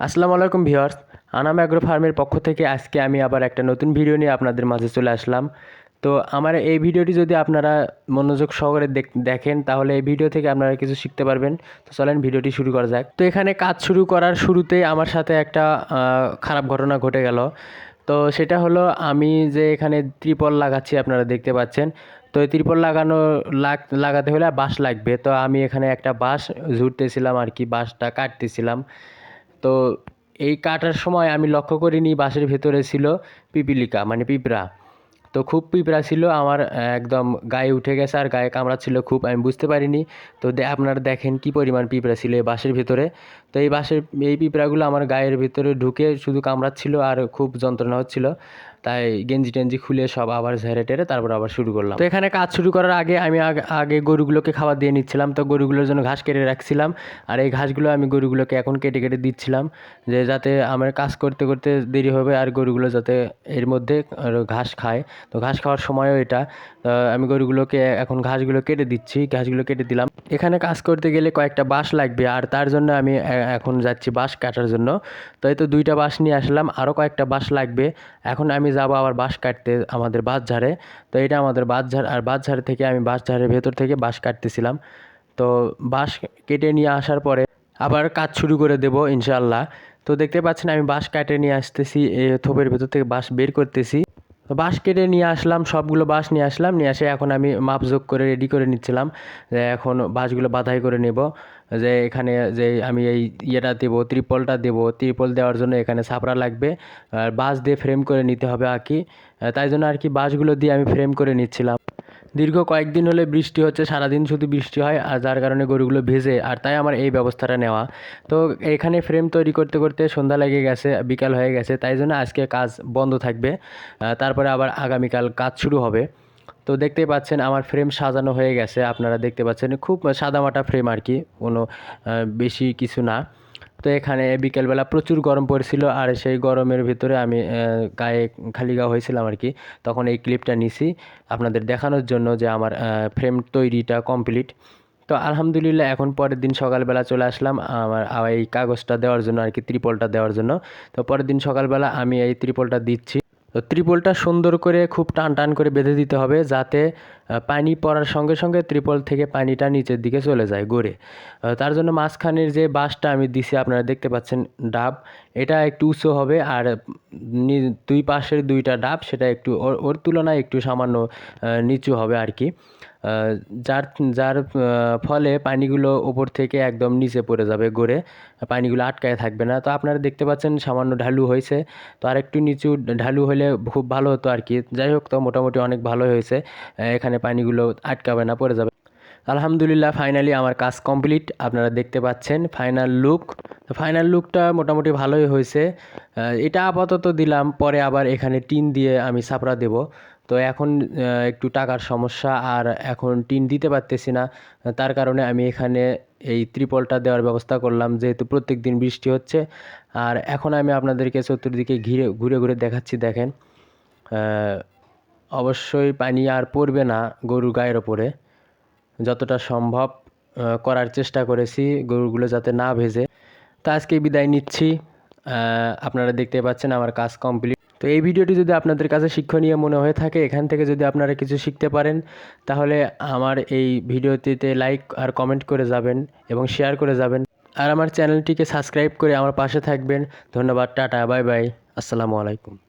আসসালামু আলাইকুম viewers, Anam agro ফার্মের পক্ষ থেকে আজকে আমি আবার একটা নতুন ভিডিও নিয়ে আপনাদের মাঝে চলে আসলাম। তো আমার এই ভিডিওটি যদি আপনারা মনোযোগ সহকারে দেখ- দেখেন, তাহলে এই ভিডিও থেকে আপনারা কিছু শিখতে পারবেন। তো চলেন ভিডিওটি শুরু করা যাক। তো এখানে কাজ শুরু করার শুরুতেই আমার সাথে একটা খারাপ ঘটনা ঘটে গেল। তো সেটা হলো, আমি যে এখানে ত্রিপল লাগাচ্ছি আপনারা দেখতে পাচ্ছেন। তো এই ত্রিপল লাগানো লাগ, লাগাতে হলে বাঁশ লাগবে। তো আমি এখানে একটা বাঁশ ঝুড়তেছিলাম আর কি, বাঁশটা কাটতেছিলাম। তো এই কাটার সময় আমি লক্ষ্য করিনি বাসের ভেতরে ছিল পিপিলিকা মানে পিঁপড়া। তো খুব পিঁপড়া ছিল, আমার একদম গায়ে উঠে গেছে আর গায়ে কামড়াচ্ছিল খুব, আমি বুঝতে পারিনি। তো আপনারা দেখেন কি পরিমাণ পিঁপড়া ছিল এই বাসের ভেতরে। তো এই বাসের এই পিঁপড়াগুলো আমার গায়ের ভেতরে ঢুকে শুধু কামড়াচ্ছিল আর খুব যন্ত্রণা হচ্ছিল। তাই গেঞ্জি টেঞ্জি খুলে সব আবার ঝেড়ে টেরে তারপর আবার শুরু করলাম। তো এখানে কাজ শুরু করার আগে আমি আগে- গরুগুলোকে খাবার দিয়ে নিচ্ছিলাম। তো গরুগুলোর জন্য ঘাস কেটে রাখছিলাম। আর এই ঘাসগুলো আমি গরুগুলোকে এখন কেটে কেটে দিচ্ছিলাম যে যাতে আমার কাজ করতে করতে দেরি হবে আর গরুগুলো যাতে এর মধ্যে ঘাস খায়। তো ঘাস খাওয়ার সময়ও এটা। আমি গরুগুলোকে এখন ঘাসগুলো কেটে দিচ্ছি, ঘাসগুলো কেটে দিলাম। এখানে কাজ করতে গেলে কয়েকটা বাঁশ লাগবে আর তার জন্য আমি এখন যাচ্ছি বাঁশ কাটার জন্য। তো এই তো দুইটা বাঁশ নিয়ে আসলাম। আরও কয়েকটা বাঁশ লাগবে। এখন আমি যাব আবার বাঁশ কাটতে আমাদের বাঁশঝাড়ে। তো এটা আমাদের বাঁশঝাড়, আর বাঁশঝাড় থেকে আমি বাঁশঝাড়ের ভেতর থেকে বাঁশ কাটতেছিলাম। তো বাঁশ কেটে নিয়ে আসার পরে আবার কাজ শুরু করে দেব ইনশাল্লাহ তো দেখতে পাচ্ছেন আমি বাঁশ কাটে নিয়ে আসতেছি থোপের ভেতর থেকে বাঁশ বের করতেছি। বাঁশ কেটে নিয়ে আসলাম, সবগুলো বাঁশ নিয়ে আসলাম, নিয়ে এসে এখন আমি মাপযোগ করে রেডি করে নিচ্ছিলাম যে এখন বাঁশগুলো বাধাই করে নেব। যে এখানে যে আমি এই ইয়েটা দেবো, ত্রিপলটা দেবো, ত্রিপল দেওয়ার জন্য এখানে ছাপড়া লাগবে। আর বাঁশ দিয়ে ফ্রেম করে নিতে হবে আর কি। তাই জন্য আর কি বাঁশগুলো দিয়ে আমি ফ্রেম করে নিচ্ছিলাম। দীর্ঘ কয়েকদিন হলে বৃষ্টি হচ্ছে, সারাদিন শুধু বৃষ্টি হয় আর যার কারণে গরুগুলো ভেজে আর তাই আমার এই ব্যবস্থাটা নেওয়া। তো এখানে ফ্রেম তৈরি করতে করতে সন্ধ্যা লেগে গেছে, বিকাল হয়ে গেছে, তাই জন্য আজকে কাজ বন্ধ থাকবে। তারপরে আবার আগামীকাল কাজ শুরু হবে। তো দেখতেই পাচ্ছেন আমার ফ্রেম সাজানো হয়ে গেছে, আপনারা দেখতে পাচ্ছেন, খুব সাদামাটা ফ্রেম আর কি, কোনো বেশি কিছু না। তো এখানে বিকেলবেলা প্রচুর গরম পড়ছিল আর সেই গরমের ভিতরে আমি গায়ে খালি গা হয়েছিলাম আর কি। তখন এই ক্লিপটা নিছি আপনাদের দেখানোর জন্য যে আমার ফ্রেম তৈরিটা কমপ্লিট তো আলহামদুলিল্লাহ এখন পরের দিন সকালবেলা চলে আসলাম আমার এই কাগজটা দেওয়ার জন্য আর কি, ত্রিপলটা দেওয়ার জন্য। তো পরের দিন সকালবেলা আমি এই ত্রিপলটা দিচ্ছি। ত্রিপলটা সুন্দর করে খুব টান টান করে বেঁধে দিতে হবে যাতে পানি পড়ার সঙ্গে সঙ্গে ত্রিপল থেকে পানিটা নিচের দিকে চলে যায় গড়ে। তার জন্য মাঝখানের যে বাঁশটা আমি দিছি আপনারা দেখতে পাচ্ছেন ডাব, এটা একটু উঁচু হবে আর দুই পাশের দুইটা ডাব সেটা একটু ওর তুলনায় একটু সামান্য নিচু হবে আর কি। যার যার ফলে পানিগুলো ওপর থেকে একদম নিচে পড়ে যাবে, গড়ে পানিগুলো আটকায় থাকবে না। তো আপনারা দেখতে পাচ্ছেন সামান্য ঢালু হয়েছে। তো আর একটু নিচু ঢালু হলে খুব ভালো হতো আর কি। যাই হোক তো, মোটামুটি অনেক ভালো হয়েছে। এখানে পানিগুলো আটকাবে না, পড়ে যাবে। আলহামদুলিল্লাহ ফাইনালি আমার কাজ কমপ্লিট আপনারা দেখতে পাচ্ছেন ফাইনাল লুক ফাইনাল লুকটা মোটামুটি ভালোই হয়েছে। এটা আপাতত দিলাম, পরে আবার এখানে টিন দিয়ে আমি ছাপড়া দেব। তো এখন একটু টাকার সমস্যা আর এখন টিন দিতে পারতেছি না। তার কারণে আমি এখানে এই ত্রিপলটা দেওয়ার ব্যবস্থা করলাম, যেহেতু প্রত্যেক দিন বৃষ্টি হচ্ছে। আর এখন আমি আপনাদেরকে চতুর্দিকে ঘিরে, ঘুরে ঘুরে দেখাচ্ছি, দেখেন। অবশ্যই পানি আর পড়বে না গরুর গায়ের ওপরে। যতটা সম্ভব করার চেষ্টা করেছি গরুগুলো যাতে না ভেজে। তো আজকে বিদায় নিচ্ছি। আপনারা দেখতে পাচ্ছেন আমার কাজ কমপ্লিট। তো এই ভিডিওটি যদি আপনাদের কাছে শিক্ষণীয় মনে হয়ে থাকে, এখান থেকে যদি আপনারা কিছু শিখতে পারেন, তাহলে আমার এই ভিডিওটিতে লাইক আর কমেন্ট করে যাবেন এবং শেয়ার করে যাবেন। আর আমার চ্যানেলটিকে সাবস্ক্রাইব করে আমার পাশে থাকবেন। ধন্যবাদ, টাটা বাই বাই আসসালামু আলাইকুম।